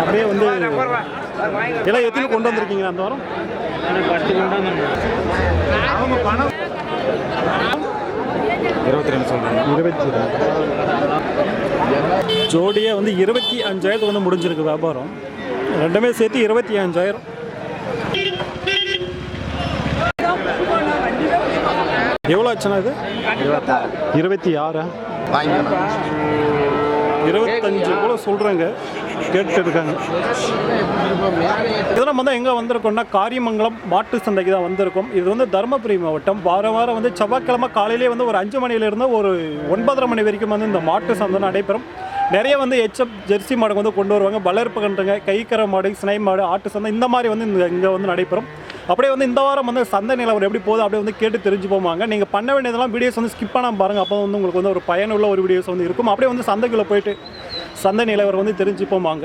அப்படியே வந்து எல்லாம் எத்தனை கொண்டு வந்திருக்கீங்க அந்த வாரம்? இருபத்தி ரெண்டு சொல்கிறேன் இருபத்தி ஜோடியாக வந்து இருபத்தி அஞ்சாயிரத்துக்கு வந்து முடிஞ்சிருக்கு வியாபாரம். ரெண்டுமே சேர்த்து இருபத்தி அஞ்சாயிரம். எவ்வளோ ஆச்சுண்ணா இது? இருபத்தாறு. இருபத்தி ஆறா? இருபத்தஞ்சு. கூட சொல்கிறாங்க கேட்டுருக்காங்க. இதெல்லாம் வந்து எங்கே வந்திருக்கோம்னா காரியமங்கலம் மாட்டு சந்தைக்கு தான் வந்திருக்கோம். இது வந்து தருமபுரி மாவட்டம். வாரம் வாரம் வந்து செவ்வாய்க்கிழமை காலையிலே வந்து ஒரு அஞ்சு மணியிலேருந்து ஒரு ஒன்பதரை மணி வரைக்கும் வந்து இந்த மாட்டு சந்தை நடைபெறும். நிறைய வந்து எச்எப் ஜெர்சி மாடு வந்து கொண்டு வருவாங்க. வளர்ப்பு கன்றுங்க கைக்கரை மாடு சினை மாடு ஆட்டு சந்தை இந்த மாதிரி வந்து இந்த இங்கே வந்து நடைபெறும். அப்படியே வந்து இந்த வாரம் வந்து சந்தை நிலவரம் எப்படி போகுது அப்படியே வந்து கேட்டு தெரிஞ்சு போவாங்க நீங்கள் பண்ண வேண்டியதெல்லாம் வீடியோஸ் வந்து ஸ்கிப் பண்ணாமல் பாருங்கள் அப்போ வந்து உங்களுக்கு வந்து ஒரு பயனுள்ள ஒரு வீடியோஸ் வந்து இருக்கும். அப்படியே வந்து சந்தைக்குள்ளே போயிட்டு சந்தை நிலவரம் வந்து தெரிஞ்சு போவாங்க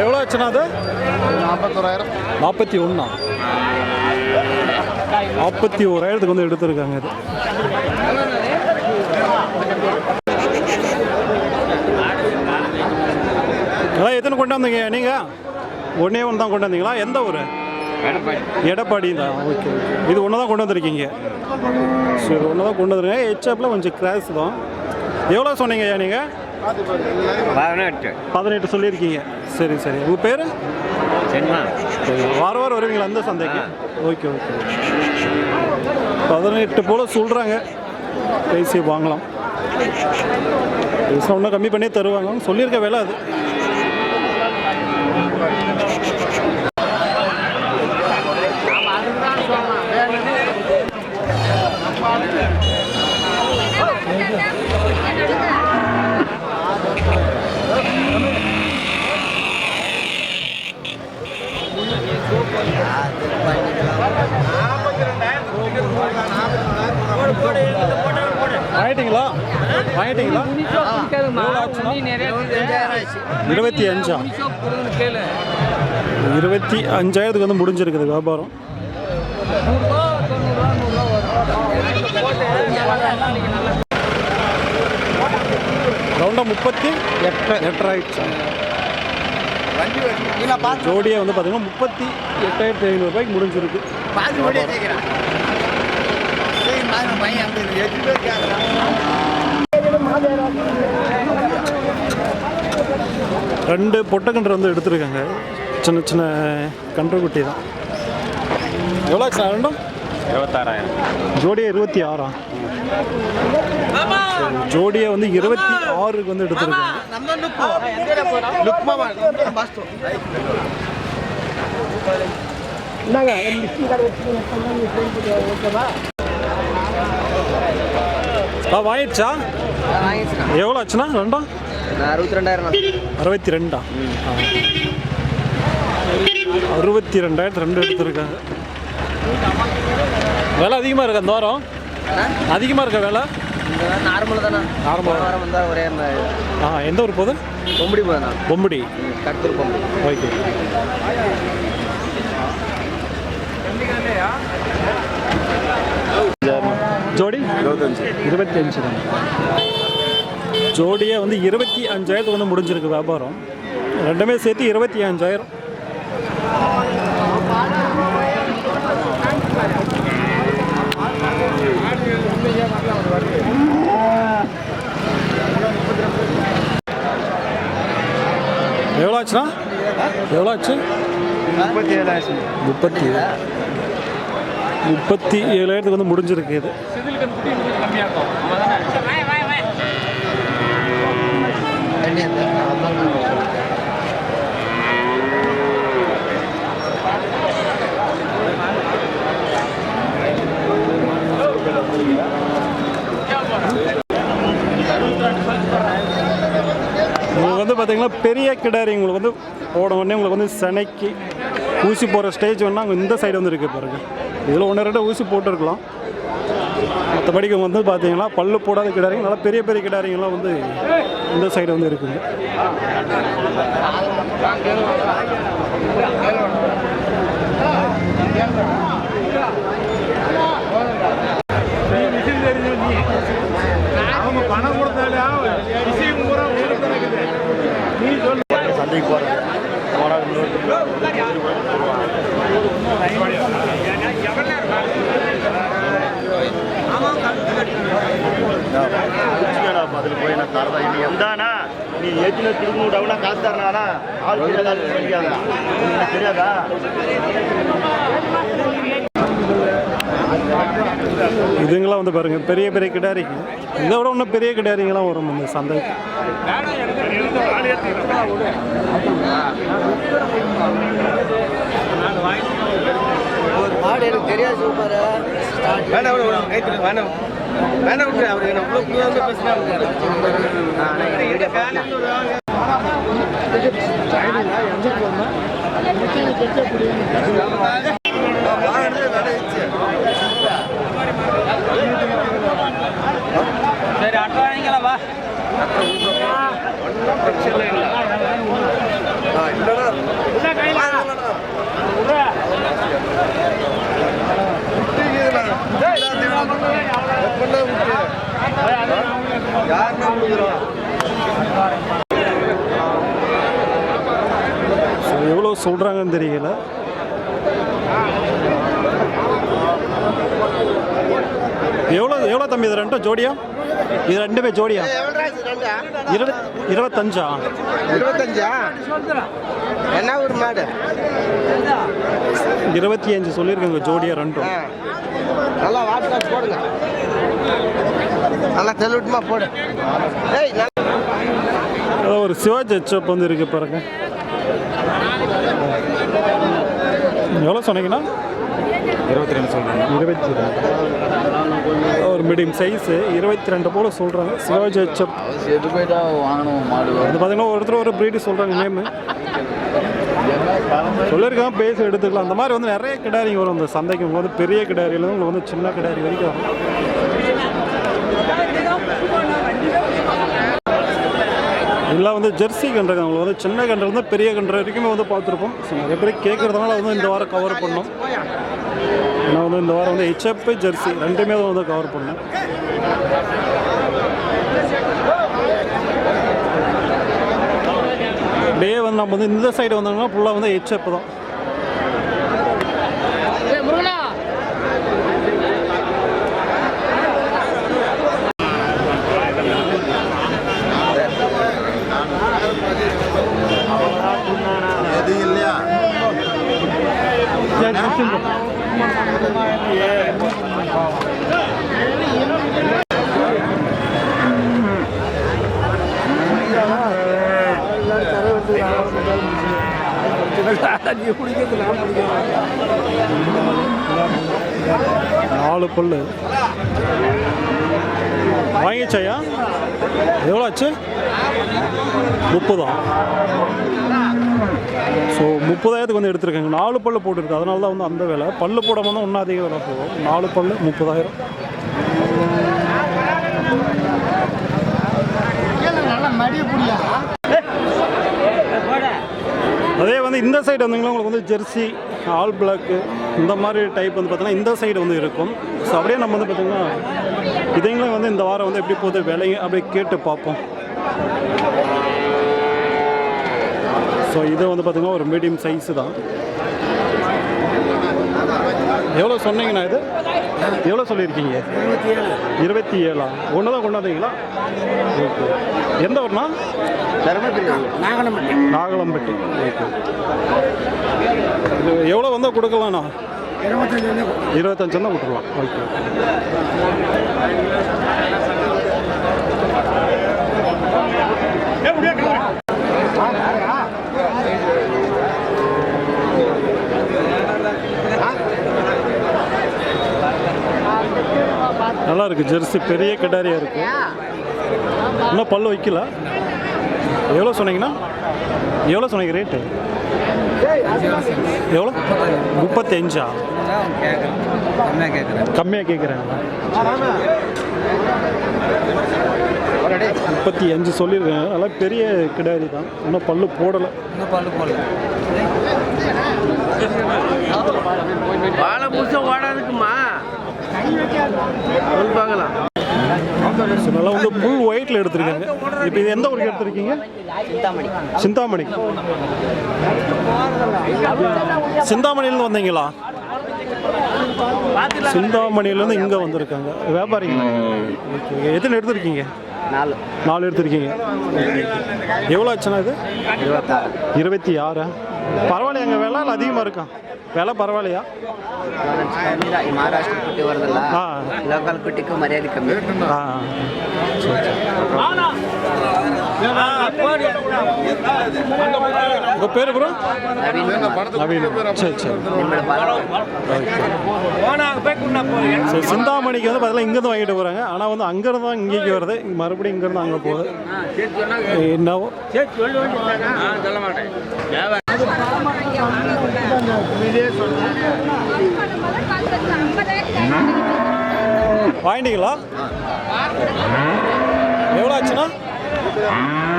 எவ்வளோ ஆச்சுன்னா அது? நாற்பத்தோராயிரம் நாற்பத்தி ஒன்றா நாற்பத்தி ஓராயிரத்துக்கு வந்து எடுத்திருக்காங்க இது. அதான் எத்தனை கொண்டு வந்தீங்க நீங்கள் ஒன்றே ஒன்று தான் கொண்டு வந்தீங்களா? எந்த ஊர்? எடப்பாடி. தான் ஓகே இது ஒன்று தான் கொண்டு வந்திருக்கீங்க. சரி ஒன்று தான் கொண்டு வந்துருங்க ஹெச்எப்பில் கொஞ்சம் கிராஸ் தான். எவ்வளோ சொன்னீங்க ஐயா நீங்கள் பதினெட்டு. பதினெட்டு சொல்லியிருக்கீங்க. சரி சரி. உங்கள் பேர்? சரிண்ணா வாரம் வருவீங்களா அந்த சந்தைக்கு? Okay okay. பதினெட்டு போல் சொல்கிறாங்க பேசி வாங்கலாம். பேசினா இன்னும் கம்மி பண்ணி தருவாங்க சொல்லியிருக்க விலை அது. இருபத்தி அஞ்சா? இருபத்தி அஞ்சாயிரத்துக்கு வந்து முடிஞ்சிருக்குது வியாபாரம். ரவுண்டாக முப்பத்தி எட்டு. எட்டரை ஆயிடுச்சு. ஜோடியாக வந்து பார்த்தீங்கன்னா முப்பத்தி எட்டாயிரத்தி ஐநூறுரூபாய்க்கு முடிஞ்சிருக்கு. ரெண்டு பொட்டக்கன்று வந்து எடுத்திருக்காங்க. சின்ன சின்ன கன்று குட்டி தான். எவ்வளோ ஆச்சு ரெண்டும் இருபத்தாறாயிரம். ஜோடியா இருபத்தி ஆறா ஜோடியா வந்து இருபத்தி ஆறுக்கு வந்து எடுத்திருக்காங்க. ஆ வாங்கிடுச்சா? எவ்வளோ ஆச்சுண்ணா ரெண்டும் அறுபத்தி ரெண்டாயிரம் அறுபத்தி ரெண்டா. அறுபத்தி ரெண்டாயிரத்து ரெண்டு எடுத்திருக்காங்க விலை அதிகமாக இருக்கு அந்த வாரம்? அதிகமாக இருக்க விலை? நார்மல் தானே நார்மல் வாரம் வந்தால் ஒரே ஆ எந்த ஊர் போகுது? கொம்படி போதுண்ணா பொம்படி. கட்டூர் கொம்படி ஓகே. ஜோடி? இருபத்தஞ்சு இருபத்தி அஞ்சு தான். ஜோடியே வந்து இருபத்தி அஞ்சாயிரத்துக்கு வந்து முடிஞ்சிருக்கு வியாபாரம். ரெண்டுமே சேர்த்து இருபத்தி அஞ்சாயிரம். எவ்வளோ ஆச்சுண்ணா எவ்வளோ ஆச்சு முப்பத்தி ஏழாயிரம் முப்பத்தி முப்பத்தி ஏழாயிரத்துக்கு வந்து முடிஞ்சிருக்கு இது. உங்களுக்கு வந்து பார்த்தீங்கன்னா பெரிய கிடாரி உங்களுக்கு வந்து போன உடனே உங்களுக்கு வந்து செனைக்கு ஊசி போகிற ஸ்டேஜ் வேணால் அங்கே இந்த சைடு வந்து இருக்குது பாருங்கள் இதில் ஒன்று ரெண்டு ஊசி போட்டுருக்கலாம். மற்றபடிக்கு வந்து பார்த்தீங்கன்னா பல்லு போடாத கிடாரிங்க நல்லா பெரிய பெரிய கிடாரிங்கெல்லாம் வந்து இந்த சைடு வந்து இருக்குங்க சந்தைக்கு போகிறேன் அதில் போய் நான் தரதா நீ எந்தானா நீ ஏற்றின திரும்ப விடவுனா காசு தரணானா ஆள் தெரியாதா தெரியாதா? இதுங்களாம் வந்து பாருங்க பெரிய பெரிய கிடாரிங்க. இதை விட இன்னும் பெரிய கிடாரிங்களாம் வரும் இந்த சந்தைக்கு மாடு எனக்கு தெரியாது சூப்பர். கைத்துல விட்டு அவர் என்ன உள்ள புள்ள வந்து பேசினா சரி அட்டை வாங்கிக்கலாம் வா ஸோ எவ்வளோ சொல்கிறாங்கன்னு தெரியல. எவ்வளோ எவ்வளோ தம்பி இது ரெண்டும்? ஜோடியா? இது ரெண்டுமே ஜோடியா? இருபத் இருபத்தஞ்சா? இருபத்தஞ்சா? என்ன ஒரு மாடு? இருபத்தி அஞ்சு சொல்லியிருக்காங்க ஜோடியா ரெண்டும். நல்லா காசு போடுங்க. நல்லா தெளிவிட்டுமா போடு. ஏய் ஒரு சிவாஜி ஹெச்அப் வந்து இருக்கு பாருங்க. எவ்வளோ சொன்னீங்கன்னா? இருபத்தி ரெண்டு சொல்கிறேன் இருபத்தி ரெண்டு. ஒரு மீடியம் சைஸு இருபத்தி ரெண்டு போல் சொல்கிறாங்க சிவாஜி ஹெச்அப் செத்து போயிட்டா வாங்கணும் மாடு அது பார்த்தீங்கன்னா ஒருத்தர் ஒரு ப்ரீடு சொல்கிறாங்க நேமு சொல்லியிருக்காங்க பேசி எடுத்துக்கலாம். அந்த மாதிரி வந்து நிறைய கிடாரிங்க வரும். அந்த சந்தைக்கு வந்து பெரிய கிடாரியிலேருந்து உங்களுக்கு வந்து சின்ன கிடாரி வரைக்கும் எல்லாம் வந்து ஜெர்சி கன்றுங்க அவங்களுக்கு வந்து சின்ன கன்றுலேருந்து பெரிய கன்று வரைக்குமே வந்து பார்த்துருப்போம். ஸோ நிறைய பேர் கேட்குறதுனால வந்து இந்த வாரம் கவர் பண்ணோம். ஏன்னா வந்து இந்த வாரம் வந்து ஹெச்எப் ஜெர்சி ரெண்டுமே தான் வந்து கவர் பண்ணேன். டே வந்து நம்ம வந்து இந்த சைடு வந்தோம்னா ஃபுல்லாக வந்து ஹெச்எப் தான். நாலு பல்லு. வாங்கிச்சாயா எவ்வளோ ஆச்சு? முப்பதா ஸோ முப்பதாயிரத்துக்கு வந்து எடுத்திருக்காங்க. நாலு பல்லு போட்டுருக்கு. அதனால தான் வந்து அந்த வேலை. பல்லு போடாமல் தான் ஒன்றும் அதிக வேலை போகும். நாலு பல்லு முப்பதாயிரம். அதே வந்து இந்த சைடு வந்தீங்கன்னா உங்களுக்கு வந்து ஜெர்சி ஆல் பிளாக்கு இந்த மாதிரி டைப் வந்து பார்த்தீங்கன்னா இந்த சைடு வந்து இருக்கும். ஸோ அப்படியே நம்ம வந்து பார்த்தீங்கன்னா இதைங்களும் வந்து இந்த வாரம் வந்து எப்படி போகுது விலைங்க அப்படியே கேட்டு பார்ப்போம். ஸோ இது வந்து பார்த்தீங்கன்னா ஒரு மீடியம் சைஸு தான். எவ்வளோ சொன்னீங்கண்ணா இது? எவ்வளோ சொல்லியிருக்கீங்க? இருபத்தி ஏழா. ஒன்று தான் கொண்டாந்தீங்களா? ஓகே. எந்த ஊர்னா? நாகலம்பட்டி. ஓகே. இது எவ்வளோ வந்தால் கொடுக்கலாம்ண்ணா? இருபத்தஞ்சு தான் கொடுத்துக்கலாம் ஓகே. நல்லா இருக்குது ஜெர்சி பெரிய கிடாரியா இருக்குது இன்னும் பல்லு வைக்கல. எவ்வளோ சொன்னீங்கன்னா? எவ்வளோ சொன்னீங்க ரேட்டு எவ்வளோ முப்பத்தஞ்சா? கம்மியாக கேட்குறேன் முப்பத்தி அஞ்சு சொல்லியிருக்கேன். அதெல்லாம் பெரிய கிடாரி தான். இன்னும் பல்லு போடலை. வாழை எடுத்திருக்காங்க. இப்போ இது எந்த ஊருக்கு எடுத்திருக்கீங்க? சிந்தாமணி. சிந்தாமணிலேருந்து வந்தீங்களா? சிந்தாமணிலேருந்து இங்கே வந்திருக்காங்க. வியாபாரிங்களா? ஓகே. எத்தனை எடுத்திருக்கீங்க? நாலு. நாலு எடுத்திருக்கீங்க. எவ்வளோ ஆச்சுண்ணா இது? இருபத்தாறு. இருபத்தி ஆறு பரவாயில்லையா எங்கள் விலை அதிகமாக இருக்கா? விலை பரவாயில்லையா? மகாராஷ்டிர குட்டி வருதுல்ல. லோக்கல் குட்டிக்கு மரியாதை கம்மி. ஆ சரி, சரி. உங்க பேர் ப்ரோ நவீன் சரி சரி சிந்தாமணிக்கு வந்து பார்த்தீங்கன்னா இங்கேருந்து வாங்கிட்டு போகிறாங்க ஆனால் வந்து அங்கேருந்து தான் இங்கேக்கு வருது. மறுபடியும் இங்கேருந்து அங்கே போகுது. என்னவோ வாங்கிட்டீங்களா? எவ்வளோ ஆச்சுண்ணா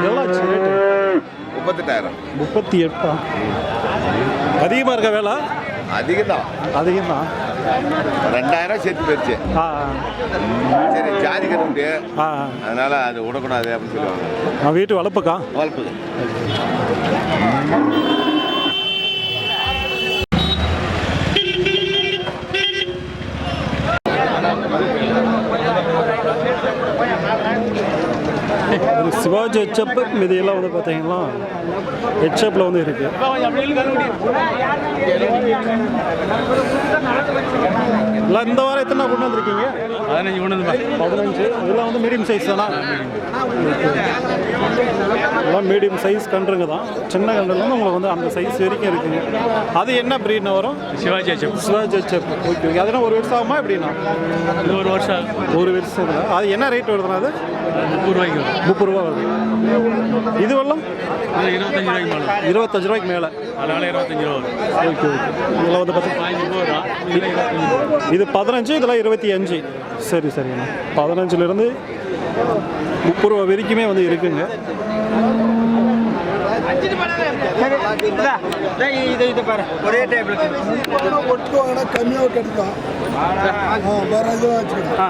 எவ்வளோ ஆச்சு ரேட்டு முப்பத்தெட்டாயிரம். முப்பத்தி எட்டா? அதிகமாக இருக்க வேலை? அதிகம் தான் அதிகம் தான் ரெண்டாயிரம் சேர்த்து போயிடுச்சு. ஆ சரி ஜாதி கட்டு ஆ அதனால அது விடக்கூடாது அப்படின்னு சொல்லுவாங்க. நான் வீட்டு வளர்ப்புக்கா? வளர்ப்பு. ஒரு சிவாஜி ஹெச்அப் மீதியெல்லாம் வந்து பார்த்தீங்கன்னா ஹெச்அப்பில் வந்து இருக்கு. எல்லாம் இந்த வாரம் எத்தனை கொண்டு வந்திருக்கீங்க? பதினஞ்சு கொண்டு வந்து பதினஞ்சு. இதெல்லாம் வந்து மீடியம் சைஸ் தானா? எல்லாம் மீடியம் சைஸ் கன்றுங்க தான். சின்ன கன்றுலேருந்து உங்களுக்கு வந்து அந்த சைஸ் வரைக்கும் இருக்குங்க. அது என்ன ப்ரீட்னு வரும்? Shivaji HF Shivaji HF okay okay அதெல்லாம் ஒரு வருஷம் ஆகுமா எப்படின்னா ஒரு வருஷம். ஒரு வருஷம் அது என்ன ரேட் வருதுண்ணா அது? முப்பது ரூபாய்க்கு முப்பது ரூபா வருது. இது வெள்ளம்? இருபத்தஞ்சு ரூபாய்க்கு மேலே. இருபத்தஞ்சு ரூபாய்க்கு மேலே. அதனால இருபத்தஞ்சு ரூபா ஓகே ஓகே இதெல்லாம் வந்து பார்த்தீங்கன்னா இது பதினஞ்சு இதெல்லாம் இருபத்தி அஞ்சு. சரி சரிண்ணா பதினஞ்சுலேருந்து முப்பது ரூபா வரைக்குமே வந்து இருக்குங்க. ஒரே டேபிள் ஒட்டுவாங்கன்னா கம்மியாக கிடைக்கும் வேற இதுவாக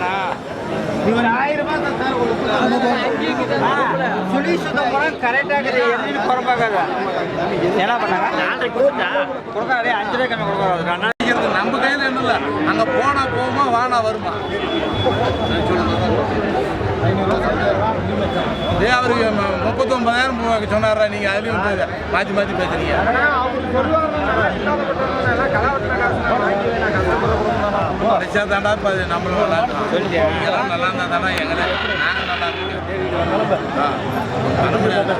எடுப்பாங்களாம் ಒಟ್ಟು ಒಟ್ಟು ಬಿಡೋದು கரெக்டாக எதுவும் குறைப்பாக்காத என்ன பண்ணாங்க நாளைக்கு கொடுத்தா கொடுக்காதே அஞ்சு ரூபாய் கம்மி கொடுக்காது நம்ம கையில் என்ன இல்லை அங்கே போனா போகுமா வானா வருமா ஏ அவருக்கு ம- முப்பத்தொன்பதாயிரம் ரூபாய்க்கு சொன்னாரா நீங்கள் அதுலேயும் வந்து மாற்றி மாற்றி பேசுறீங்க கடைசியாக தாண்டா இப்போ அது நம்மளும் நல்லா இருக்கோம் நீங்களாம் நல்லா இருந்தால் தானே எங்களை நாங்கள் நல்லா முடியாது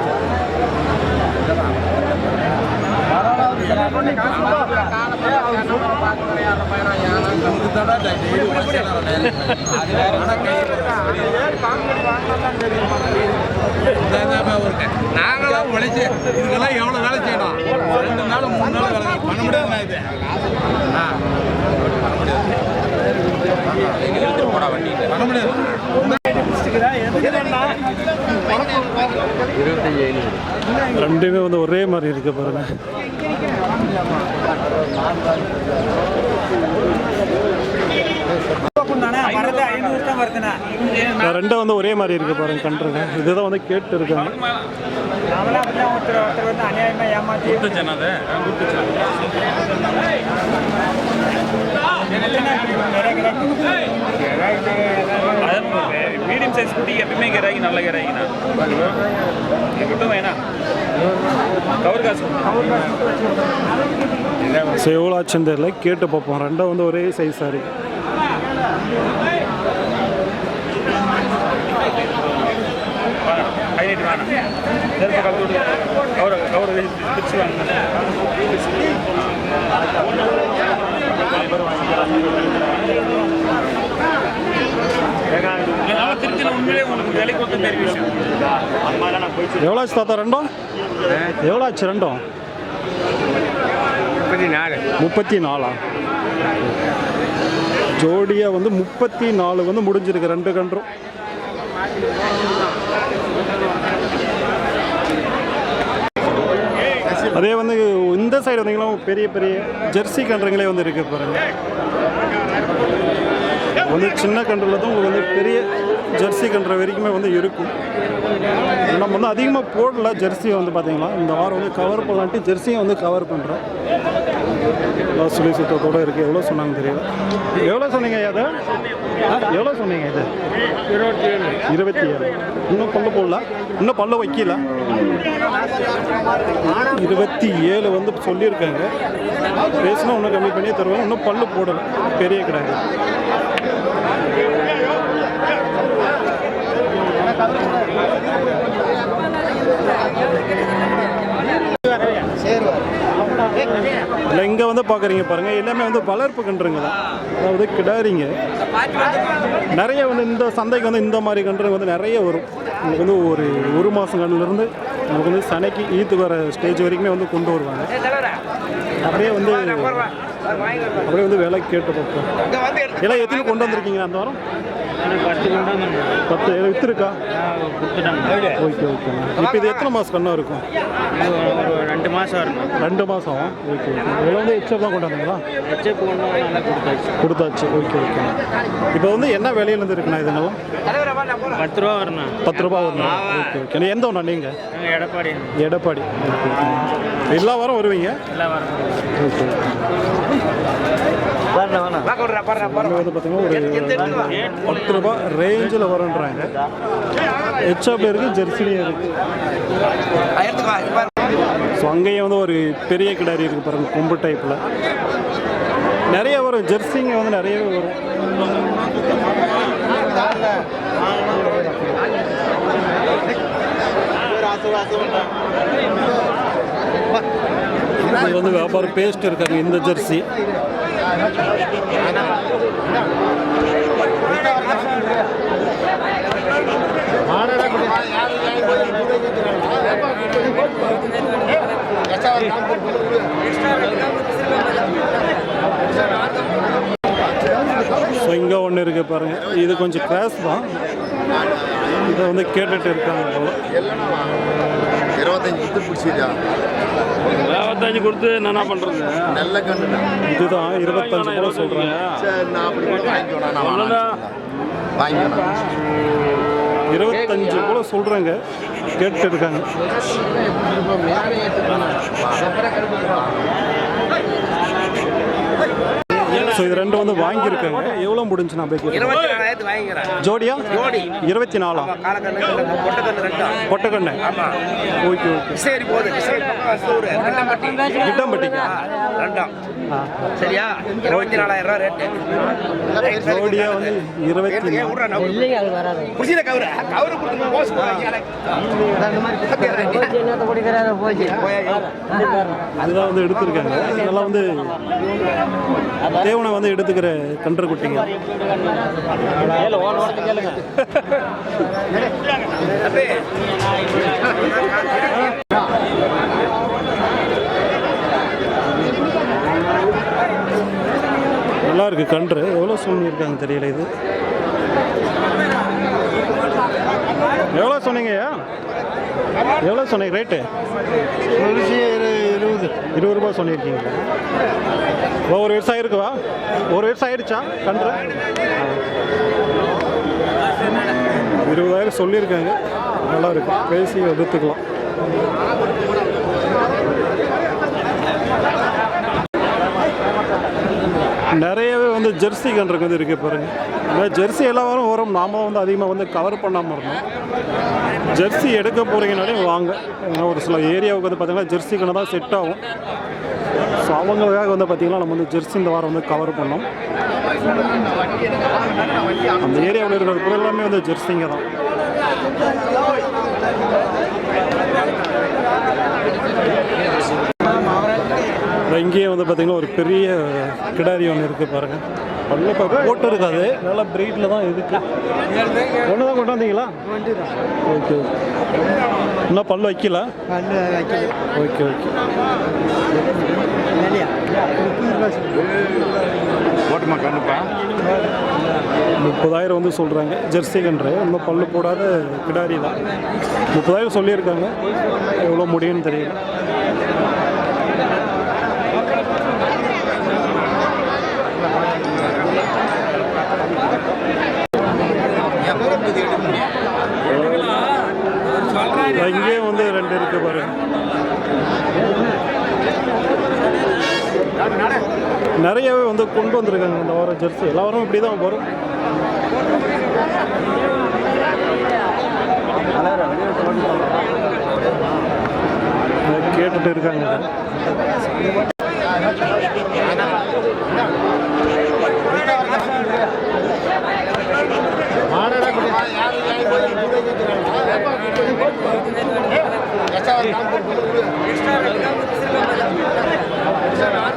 தாண்டா நாங்களாம் உழைச்சி இதுக்கெல்லாம் எவ்வளோ வேலை செய்யணும்? ரெண்டு நாள் மூணு நாள் வேலை. பண்ண முடியாதுண்ணா இது ஆ பண்ண முடியாது ரெண்டுமே வந்து ஒரே மாதிரி இருக்கு பாருங்க. நான் ரெண்டும் வந்து ஒரே மாதிரி இருக்கு பாருங்க கன்றுங்க. இதுதான் வந்து கேட்டு இருக்காங்க. மீடியம் சைஸ் குட்டி எப்பயுமே கிறாக்கி நல்ல கிறாக்கிண்ணா கிட்டும் வேணா கவர் காசு ஸோ எவ்வளோ ஆச்சுன்னு தெரியல. கேட்டு பார்ப்போம். ரெண்டும் வந்து ஒரே சைஸாக இருக்கு நீட்டு வேணாம் நெருப்பு கவர் கவர் பிரிச்சு வாங்க. அதனால திருச்சியில் உண்மையிலே உங்களுக்கு விலை கொடுத்த பெரிய விஷயம் அம்மா தான் நான் போய் எவ்வளோ ஆச்சு தாத்தா ரெண்டும்? எவ்வளோ ஆச்சு ரெண்டும்? முப்பத்தி நாலு. முப்பத்தி நாலா? ஜோடியாக வந்து முப்பத்தி நாலு வந்து முடிஞ்சிருக்கு ரெண்டு கன்றும். அதே வந்து இந்த சைடு வந்தீங்கன்னா பெரிய பெரிய ஜெர்சி கன்றுங்களே வந்து இருக்குது பாருங்கள் வந்து சின்ன கன்றுல தான் உங்களுக்கு வந்து பெரிய ஜெர்சி கன்று வரைக்குமே வந்து இருக்கும். நம்ம வந்து அதிகமாக போடல ஜெர்சி வந்து பார்த்தீங்களா இந்த வாரம் வந்து கவர் பண்ணலான்ட்டு ஜெர்சியை வந்து கவர் பண்ணுறோம் சுழி சுத்தத்தோடு இருக்குது எவ்வளோ சொன்னாங்க தெரியல. எவ்வளோ சொன்னீங்க அதை? எவ்வளோ சொன்னீங்க இது? இருபத்தி ஏழு இருபத்தி ஏழு இன்னும் பல்லு போடல. இன்னும் பல்ல வைக்கல. இருபத்தி ஏழு வந்து சொல்லியிருக்காங்க. பேசினா இன்னும் கம்மி பண்ணி தருவாங்க. இன்னும் பல்லு போடலை. பெரிய கிடையாது இல்லை இங்கே வந்து பார்க்குறீங்க பாருங்கள் எல்லாமே வந்து வளர்ப்பு கன்றுங்க தான். அதாவது கிடாரிங்க. நிறைய வந்து இந்த சந்தைக்கு வந்து இந்த மாதிரி கன்றுங்க வந்து நிறைய வரும். உங்களுக்கு வந்து ஒரு ஒரு மாதம் கன்றுலேருந்து உங்களுக்கு வந்து சனைக்கு ஈத்துக்கு வர ஸ்டேஜ் வரைக்குமே வந்து கொண்டு வருவாங்க. அப்படியே வந்து அப்படியே வந்து விலை கேட்டு பார்ப்போம். எல்லாம் எத்தனை கொண்டு வந்திருக்கீங்க அந்த வாரம்? பத்து கொடுத்துட்டாங்க ஓகே ஓகே. இப்போ இது எத்தனை மாதம் கண்ணா இருக்கும்? ஒரு ரெண்டு மாதம் வரணும். ரெண்டு மாதம் ஓகே ஓகே. இதில் வந்து எக்ஸ்ட்ரா கொண்டு வந்தீங்களா ஹெச்எப் கொண்டு வந்து நல்லா கொடுத்தாச்சு. கொடுத்தாச்சு. Okay okay. இப்போ வந்து என்ன விலையிலேருந்து இருக்குண்ணா இதுங்கெல்லாம் பத்து ரூபா வரணும் பத்து ரூபா வரும் ஓகே ஓகே. எந்த ஒன்றா நீங்கள் எடப்பாடி. எடப்பாடி. எல்லா வாரம் வருவீங்க? எல்லாம் வரணும் ஓகே. வந்து பார்த்தீங்கன்னா ஒரு பத்து ரூபா ரேஞ்சில் வரும்ன்றாங்க. ஹெச்ஆப் இருக்குது ஜெர்சிலையும் இருக்குது ஸோ அங்கேயும் வந்து ஒரு பெரிய கிடாரி இருக்குது பாருங்க கொம்பு டைப்பில் நிறைய வரும். ஜெர்சிங்க வந்து நிறையவே வரும். இது வந்து வியாபாரம் பேஸ்ட் இருக்காங்க இந்த ஜெர்சி ஸோ இங்கே ஒன்று இருக்குது பாருங்கள் இது கொஞ்சம் கிராஸ் தான். இதை வந்து கேட்டுட்டு இருக்காங்க. போல இருபத்தஞ்சு பிடிச்சிட்டா. இருபத்தஞ்சு கொடுத்து என்ன பண்ணுறது நல்ல கண்ணு இதுதான் இருபத்தஞ்சு சரி நான் அப்படி கூட வாங்கிக்கணும் சொன்னேன். வாங்கிக்கணும் இருபத்தஞ்சு போல சொல்கிறாங்க கேட்டு இருக்காங்க. ஸோ இது ரெண்டும் வந்து வாங்கியிருக்காங்க. எவ்வளோ முடிஞ்சு நான் போய் கேட்டேன் இருபத்தி நாலாயிரத்து வாங்கிக்கிறேன். ஜோடியா? ஜோடி. இருபத்தி நாலா? பொட்டக்கண்ணு ஓகே ஓகே. சரி ரெண்டும் ஆ சரியா? இருபத்தி நாலாயிரம் ரூபா ரேட்டு. ஜோடியா வந்து இருபத்தி நாலு. புரியுத கவுரு? கவுரு கொடுத்து போஸ் அதுதான் வந்து எடுத்திருக்காங்க. இதெல்லாம் வந்து தேவனை வந்து எடுத்துக்கிற கன்று குட்டிங்க. நல்லா இருக்கு கன்று. எவ்வளோ சொல்லியிருக்காங்க தெரியல இது. எவ்வளோ சொன்னீங்க எவ்வளோ சொன்னீங்க ரேட்டு இருபது ரூபா ரூபாய் சொல்லியிருக்கீங்களா ஒரு வருஷம் ஆயிருக்குவா ஒரு வருஷம் ஆயிடுச்சா? கன்று? இருபதாயிரம் சொல்லியிருக்காங்க. நல்லா இருக்கும் பேசி எடுத்துக்கலாம். நிறையவே வந்து ஜெர்சி கன்றுக்கு வந்து இருக்கு பாருங்க. இந்த ஜெர்சி எல்லா வாரம் வரும். நாம வந்து அதிகமாக வந்து கவர் பண்ணாமல் இருந்தோம். ஜெர்சி எடுக்க போகிறீங்கனாலே வாங்க. ஏன்னா ஒரு சில ஏரியாவுக்கு வந்து பார்த்தீங்கன்னா ஜெர்சி கண்ணு தான் செட் ஆகும். ஸோ அவங்களுக்காக வந்து பார்த்தீங்கன்னா நம்ம வந்து ஜெர்சி இந்த வாரம் வந்து கவர் பண்ணோம். அந்த ஏரியாவில் இருக்கிற பொருள் எல்லாமே வந்து ஜெர்சிங்க தான். இங்கேயே வந்து பார்த்தீங்கன்னா ஒரு பெரிய கிடாரி ஒன்று இருக்குது பாருங்கள் பல்லு இப்போ போட்டு இருக்காது நல்லா பிரீட்டில் தான் இருக்கு. ஒன்று தான் கொண்டு வந்தீங்களா ஓகே. இன்னும் பல்லு வைக்கல? Okay okay. போட்டுமா கண்ணுப்பா முப்பதாயிரம் வந்து சொல்கிறாங்க ஜெர்சி கன்று. இன்னும் பல்லு போடாத கிடாரி தான். முப்பதாயிரம் சொல்லியிருக்காங்க. எவ்வளோ முடியும்னு தெரியல. இங்கேயே வந்து ரெண்டு இருக்கு பாருங்க நிறையவே வந்து கொண்டு வந்திருக்காங்க இந்த வாரம் ஜெர்சி. எல்லா வாரமும் இப்படி தான் வரும். கேட்டுட்டு இருக்காங்க. ಎಷ್ಟು ಎಕ್ಸ್ಟ್ರಾ ಎಕ್ಸಾಮ್ ಎಕ್ಸ್ಟ್ರಾ